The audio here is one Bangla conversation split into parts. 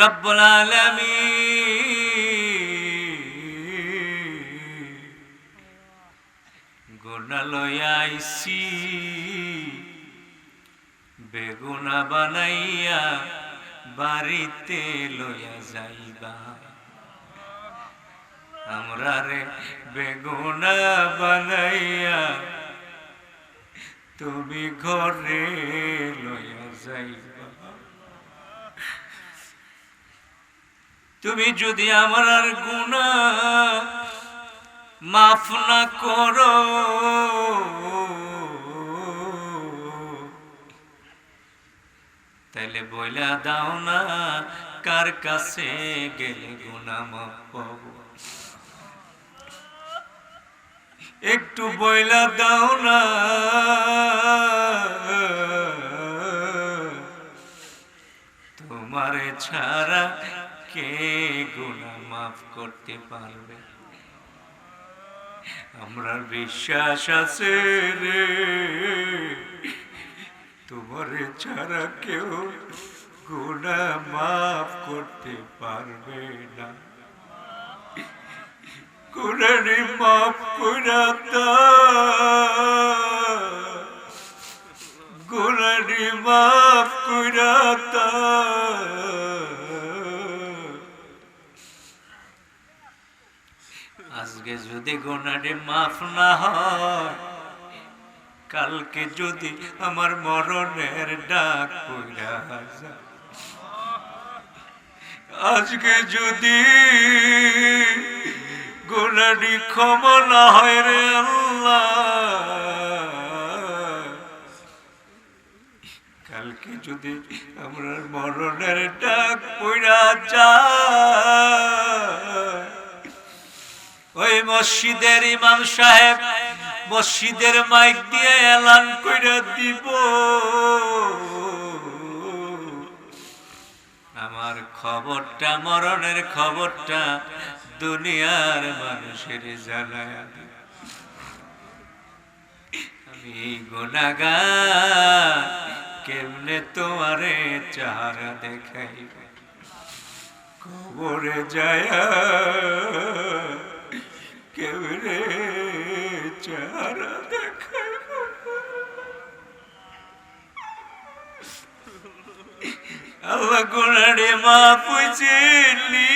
রব্বুল আলমী গুণা লয়াইছি বেগুনা বানাইয়া বাড়িতে লইয়া যাইবা। আমরা রে বেগুনা বানাইয়া তুমি ঘরে লইয়া যাইবা। তুমি যদি আমার আর গুণা মাফ না করো তাহলে বইলা দাও না, কার কাছে গেলে গুণা মাফ একটু বইলা দাও না, তোমারে ছাড়া কে গুণা মাফ করতে পারবে? আমরা বিশ্বাস আছে রে। তোমার ছাড়া কেউ গুণা মাফ করতে পারবে না। গুণারি মাফ করে গুণারি মাফ করে আজকে যদি গোনাডে মাফ না হয়। কালকে যদি আমার মরণের ডাক আজকে যদি গোনাডি ক্ষমা না হয় রে আল্লাহ। কালকে যদি আমরা মরণের ডাক পইরা যায়। ওই মসজিদের ইমাম সাহেব মসজিদের মাইক দিয়ে এলান করে দিব আমার খবরটা, মরণের খবরটা দুনিয়ার মানুষের জানায়। আমি গুণাগার কেমনে তোমারে চাহারা দেখাইব কবরে যায় কেমনে চাহারা দেখাইব আল্লাহ গুণারে মা পুছিলি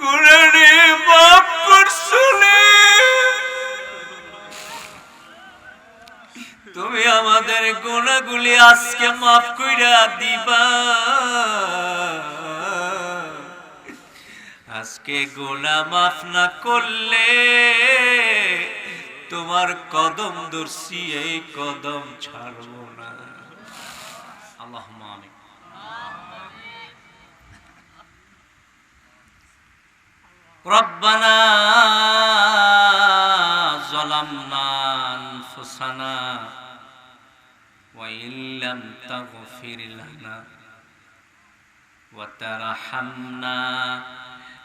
গুণারে মাফ করছুলি তুমি আমাদের গুণাগুলি আজকে মাফ কইরা দিবা। আজকে গুণা মাফ না করলে তোমার কদম দর্শি এই কদম ছাড়ব না আল্লাহ আমিন ربنا ظلمنا أنفسنا وإن لم تغفر لنا وترحمنا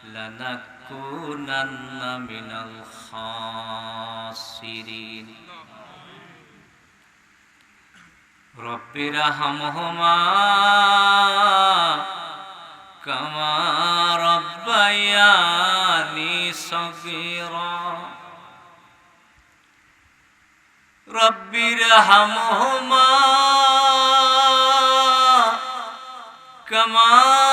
لنكونن من الخاسرين. رب ارحمهما كما ربياني صغيرا. رب ارحمهما كما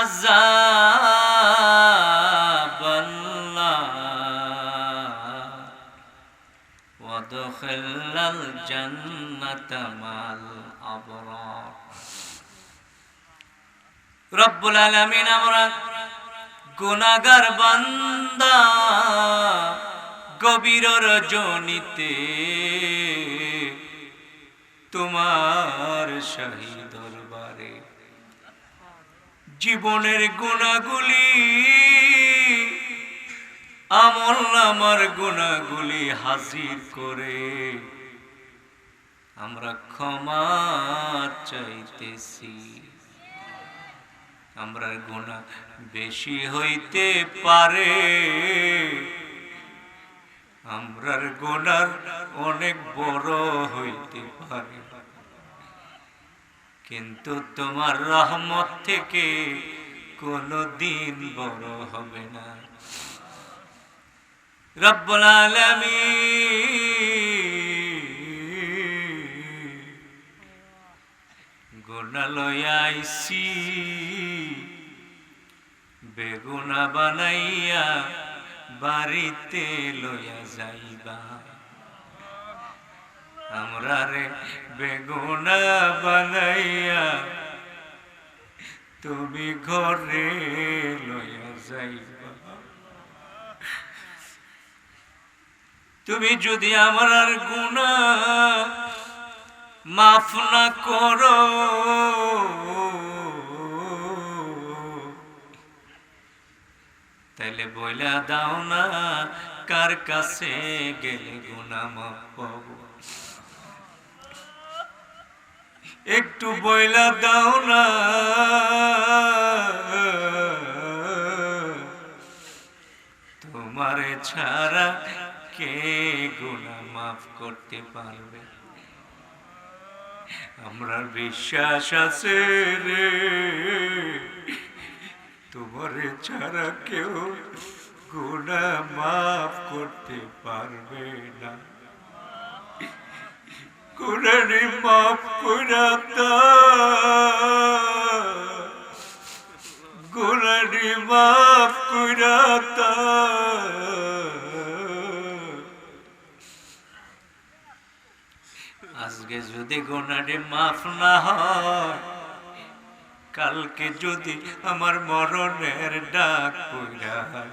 عذاب النار وادخل الجنة مع الأبرار রব্বুল আলামিন আমরা গুনাগার বান্দা গভীর রজনীতে তোমার শাহী দরবারে জীবনের গুণাগুলি, আমল আমার গুণাগুলি হাজির করে। আমরা ক্ষমা চাইতেছি। আমরা গুণা বেশি হইতে পারে। আমরার গোনার অনেক বড় হইতে পারে। কিন্তু তোমার রহমত থেকে কোনো দিন বড় হবে না। রব্বুল আলামিন গোনা লয়াইছি বেগুনা বানাইয়া বাড়িতে লইয়া যাইবা। আমরা রে বেগুনা বানাইয়া তুমি ঘরে লইয়া যাইবা। তুমি যদি আমার গুণা মাফ না করো, তাইলে বইলা দাও না, কার কাছে গেলে গুণা মাফ পাবো? একটু বইলা দাও না। তোমারে ছাড়া কে গুণা মাফ করতে পারবে? আমরা বিশ্বাস আছে রে। তোমার ছাড়া কেউ গুণা মাফ করতে পারবে না। গুণারে মাফ করা গুণারে মাফ করা আজকে যদি গোনারে মাফ না হয়, কালকে যদি আমার মরণের ডাক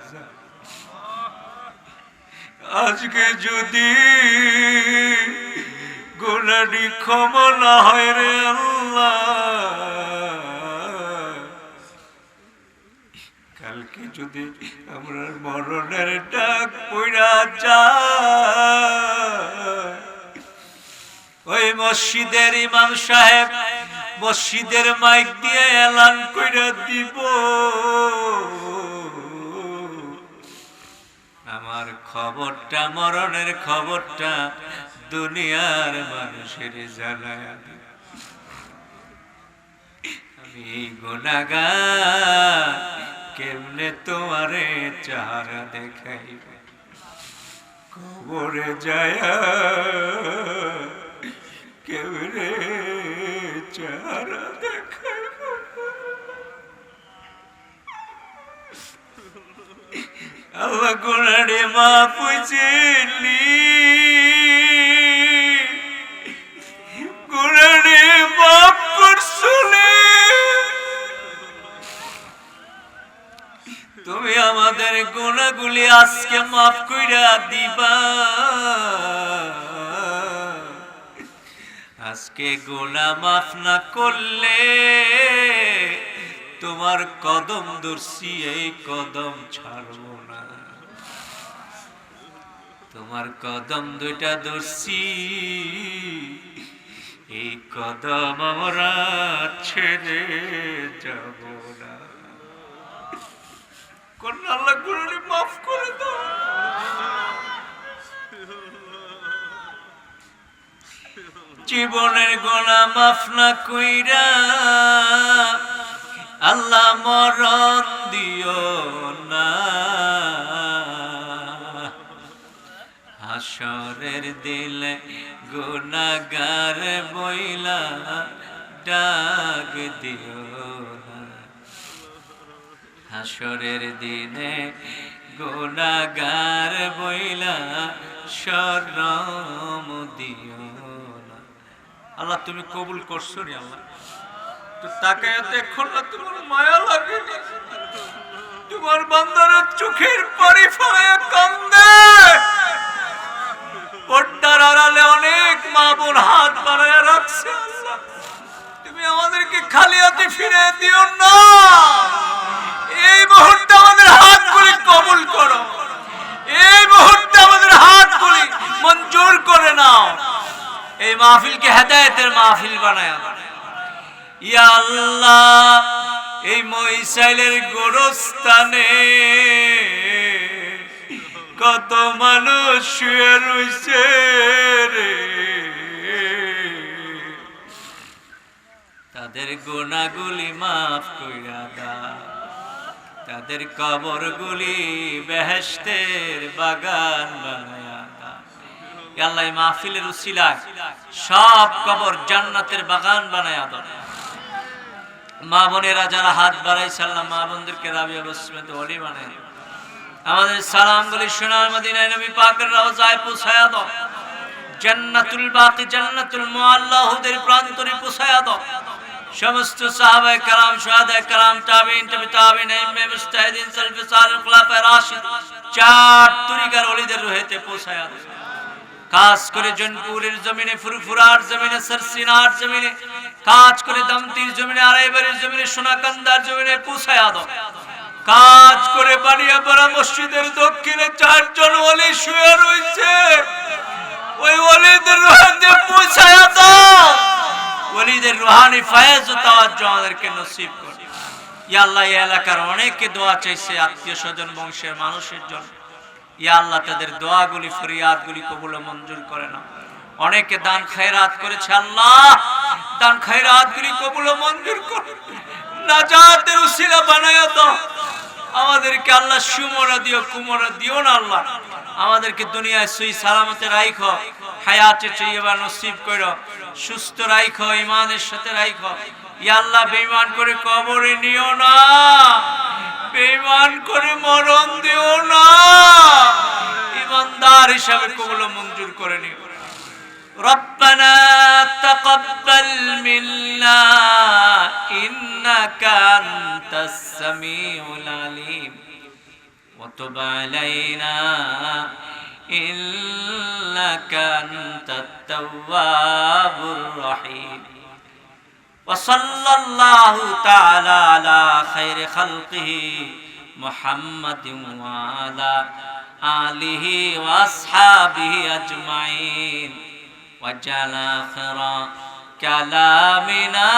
যায়। আজকে যদি গোনারি ক্ষমা না হয় রে কালকে যদি আমরা মরণের ডাক পইরা যায় ওই মসজিদের ইমাম সাহেব মসজিদের মাইক দিয়ে এলান কইরা দিব। আমার খবরটা, মরণের খবরটা দুনিয়ার মানুষের দিব। আমি গুনাগার কেমনে তোমারে চারা দেখাইব কবরে যায় কেমনে চারা দেখাইব আল্লাহ গুনারে মা পুছিলি গুণাগুলি আজকে মাফ কইরা দিবা। আজকে গুণা মাফ না করলে তোমার কদম দর্শি এই কদম ছাড়ব না। তোমার কদম দুইটা দর্শি এই কদম আমরা ছেড়ে যাব না। মাফ জীবনের গোনা মাফ না কইরা আল্লাহ মরণ দিও না। হাসরের দিলে গুনাগার বইলা ডাক দিও হাসরের দিনে গোনাগার বইলা শরম দিও না। আল্লাহ, তুমি কবুল করছ রে আল্লাহ। তো তাকে দেখো না তোমার মায়া লাগে তোমার বান্দার চোখের পানি ফেলে কান্দে। পর্দার আড়ালে অনেক মা বোন হাত বাড়ায় রাখছে আল্লাহ। তুমি আমাদেরকে খালি হাতে ফিরে দিও না। এই মুহূর্তে আমাদের হাতগুলি কবুল করো। এই মুহূর্তে আমাদের হাতগুলি মঞ্জুর করে নাও। এই মাহফিলকে হেদায়েতের মাহফিল বানায় ইয়া আল্লাহ, এই মহিষাইলের গোরস্থানে কত মানুষ শুয়ে রয়েছে তাদের গোনাগুলি মাফ কইরা দাও। তাদের কবরগুলি বেহেশতের বাগান বানায়া আল্লাহ মাহফিলের উসিলায় সব কবর জান্নাতের বাগান বানায়া মা বোনেরা যারা হাত বাড়াইছে আল্লাহ মা বোনদেরকে রাবিয়া বসমেতে অলি বানায়। আমাদের সালামগুলি সোনার মদিনায় নবী পাকের রওজায় পৌঁছায়া দাও। জান্নাতুল বাকি, জান্নাতুল মুআল্লাহুদের প্রান্তরে পৌঁছায়া দাও। সমস্ত সাহাবায়ে کرام শুহাদায়ে کرام তাবিঈন তাবি তাবিঈন ইমামে মুস্তাহিদিন সালফে সালেহ খুলাফায়ে রাশিদ চার তরিকার ওলিদের রুহেতে পৌঁছায়া দাও কাজ করে জনপুরের জমিনে ফুরফুরার জমিনে সরসিনার জমিনে কাজ করে দামতির জমিনে আড়াইবাড়ির জমিনে সোনাকান্দার জমিনে পৌঁছায়া দাও কাজ করে বানিয়াপাড়া মসজিদের দক্ষিণে চারজন ওলি শুয়ে রয়েছে ওই ওলিদের রোহাতে পৌঁছায়া দাও ওলিদের রোহানি ফায়েজ ও তাওয়াজ্জু আমাদেরকে নসিব কর ইয়া আল্লাহ, এই এলাকার অনেকে দোয়া চাইছে আত্মীয় স্বজন, বংশের মানুষের জন্য। ইয়া আল্লাহ, তাদের দোয়াগুলি, ফরিয়াদগুলি কবুল মঞ্জুর করে না অনেকে দান খায়রাত করেছে, আল্লাহ, দান খায়রাতগুলি কবুল মঞ্জুর করে নাজাতের উসিলা বানায়া দাও। আমাদেরকে আল্লাহ সুমরা দিও কুমরা দিও না আল্লাহ। আমাদেরকে দুনিয়ায় সুই সালামতে রাইখ, হায়াতে চেয়েবা নসিব কর, সুস্থ রাইখ ইমানের সাথে রাইখ। করে কবরে নিও না, বেঈমান করে মরণ দিও না। ইমানদার হিসাবে কবুল মঞ্জুর করে নিও। রব্বানা أنت السميع العليم. وتب علينا إنك أنت التواب الرحيم. وصلى الله تعالى على خير خلقه محمد وعلى آله وأصحابه أجمعين. وجعل آخر كلامنا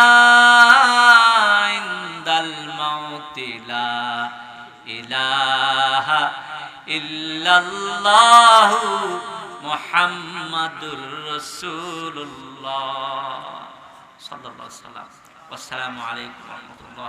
عند الموت لا إله إلا الله محمد رسول الله صلى الله عليه وسلم والسلام عليكم ورحمة الله